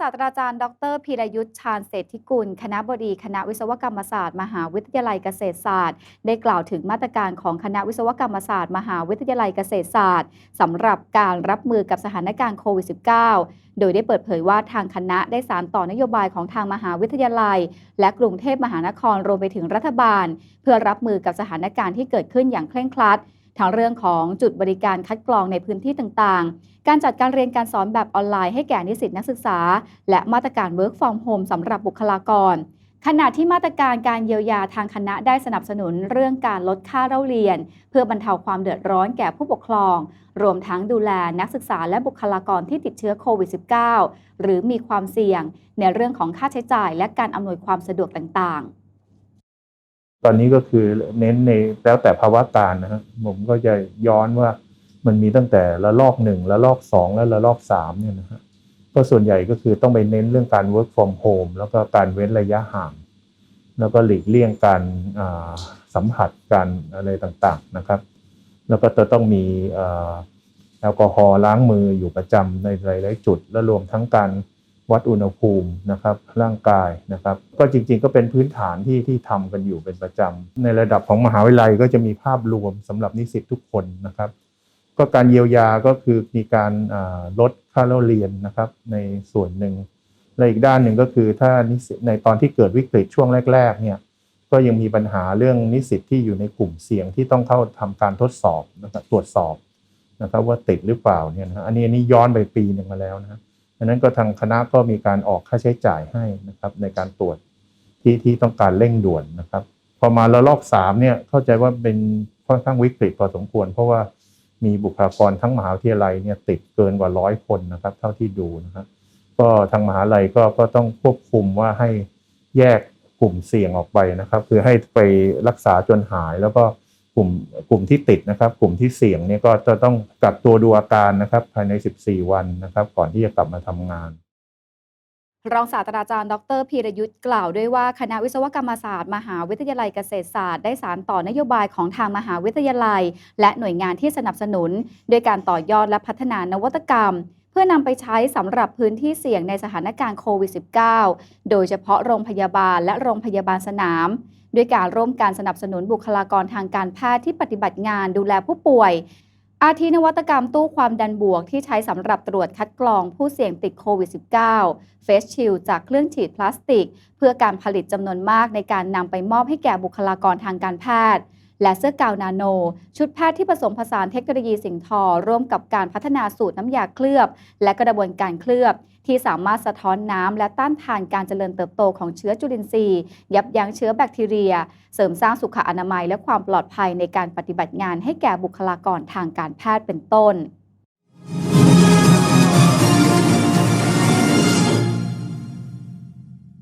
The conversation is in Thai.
ศาสตราจารย์ ดรพีรยุทธ์ชาญเศรษฐิกุล คณะบดีคณะวิศวกรรมศาสตร์ มหาวิทยาลัยเกษตรศาสตร์ ได้กล่าวถึงมาตรการของคณะวิศวกรรมศาสตร์ มหาวิทยาลัยเกษตรศาสตร์สำหรับการรับมือกับสถานการณ์โควิด -19 โดยได้เปิดเผยว่าทางคณะได้สารต่อนโยบายของทางมหาวิทยาลัย และกรุงเทพมหานครรวมไปถึงรัฐบาล เพื่อรับมือกับสถานการณ์ที่เกิดขึ้นอย่างเคร่งครัด ทั้งเรื่องของจุดบริการคัดกรองในพื้นที่ต่างๆ การจัดการเรียนการสอนแบบออนไลน์ให้แก่นิสิตนักศึกษา และมาตรการ Work from Home สำหรับบุคลากร ขณะที่มาตรการการเยียวยาทางคณะได้สนับสนุนเรื่องการลดค่าเล่าเรียน เพื่อบรรเทาความเดือดร้อนแก่ผู้ปกครอง รวมทั้งดูแลนักศึกษาและบุคลากรที่ติดเชื้อโควิด -19 หรือมีความเสี่ยง ในเรื่องของค่าใช้จ่ายและการอำนวยความสะดวกต่างๆ ตอนนี้ก็คือเน้นในแล้วแต่ภาวะการนะฮะผมก็จะย้อนว่ามันมีตั้งแต่ละลอกหนึ่งละลอกสองและละลอกสามเนี่ยนะฮะก็ส่วนใหญ่ก็คือต้องไปเน้นเรื่องการ work from home แล้วก็การเว้นระยะห่าง แล้วก็หลีกเลี่ยงการสัมผัสกันอะไรต่างๆนะครับ แล้วก็จะต้องมีแอลกอฮอล์ล้างมืออยู่ประจำในหลายๆจุด และรวมทั้งการ วัดอุณหภูมินะครับร่างกายนะครับก็จริงๆก็เป็นพื้นฐานที่ที่ทำกันอยู่เป็นประจำในระดับของมหาวิทยาลัยก็จะมีภาพรวมสำหรับนิสิตทุกคนนะครับ ก็การเยียวยาก็คือมีการลดค่าเล่าเรียนนะครับในส่วนหนึ่งและอีกด้านหนึ่งก็คือถ้านิสิตในตอนที่เกิดวิกฤตช่วงแรกๆเนี่ยก็ยังมีปัญหาเรื่องนิสิตที่อยู่ในกลุ่มเสี่ยงที่ต้องเข้าทำการทดสอบนะครับตรวจสอบนะครับว่าติดหรือเปล่าเนี่ยนะอันนี้อันนี้ย้อนไปปีหนึ่งมาแล้วนะ ดังนั้นก็ทางคณะก็มีการออกค่าใช้จ่ายให้นะครับในการตรวจที่ที่ต้องการเร่งด่วนนะครับ พอมาระลอกสามเนี่ยเข้าใจว่าเป็นค่อนข้างวิกฤตพอสมควร เพราะว่ามีบุคลากรทั้งมหาวิทยาลัยเนี่ยติดเกินกว่าร้อยคนนะครับ เท่าที่ดูนะครับก็ทางมหาลัยก็ก็ต้องควบคุมว่าให้แยกกลุ่มเสี่ยงออกไปนะครับ คือให้ไปรักษาจนหายแล้วก็ กลุ่มกลุ่มที่ติดนะครับ กลุ่มที่เสี่ยงเนี่ยก็จะต้องกักตัวดูอาการนะครับ ภายใน 14 วันนะครับ ก่อนที่จะกลับมาทำงานรองศาสตราจารย์ ดรพีรยุทธ์กล่าวด้วยว่าคณะวิศวกรรมศาสตร์ มหาวิทยาลัยเกษตรศาสตร์ได้สารต่อนโยบายของทางมหาวิทยาลัย และหน่วยงานที่สนับสนุน ด้วยการต่อยอดและพัฒนานวัตกรรม เพื่อนำไปใช้สำหรับพื้นที่เสี่ยงในสถานการณ์โควิด -19 โดยเฉพาะโรงพยาบาลและโรงพยาบาลสนาม ด้วยการร่วมการสนับสนุนบุคลากรทางการแพทย์ที่ปฏิบัติงานดูแลผู้ป่วย อาทินวัตกรรมตู้ความดันบวกที่ใช้สำหรับตรวจคัดกรองผู้เสี่ยงติดโควิด -19 เฟสชิลจากเครื่องฉีดพลาสติก เพื่อการผลิตจำนวนมากในการนำไปมอบให้แก่บุคลากรทางการแพทย์ และเสื้อกาวนาโน ชุดแพทย์ที่ผสมผสานเทคโนโลยีสิ่งทอ ร่วมกับการพัฒนาสูตรน้ำยาเคลือบ และกระบวนการเคลือบ ที่สามารถสะท้อนน้ำและต้านทานการเจริญเติบโตของเชื้อจุลินทรีย์ ยับยั้งเชื้อแบคทีเรีย เสริมสร้างสุขอนามัยและความปลอดภัยในการปฏิบัติงานให้แก่บุคลากรทางการแพทย์เป็นต้น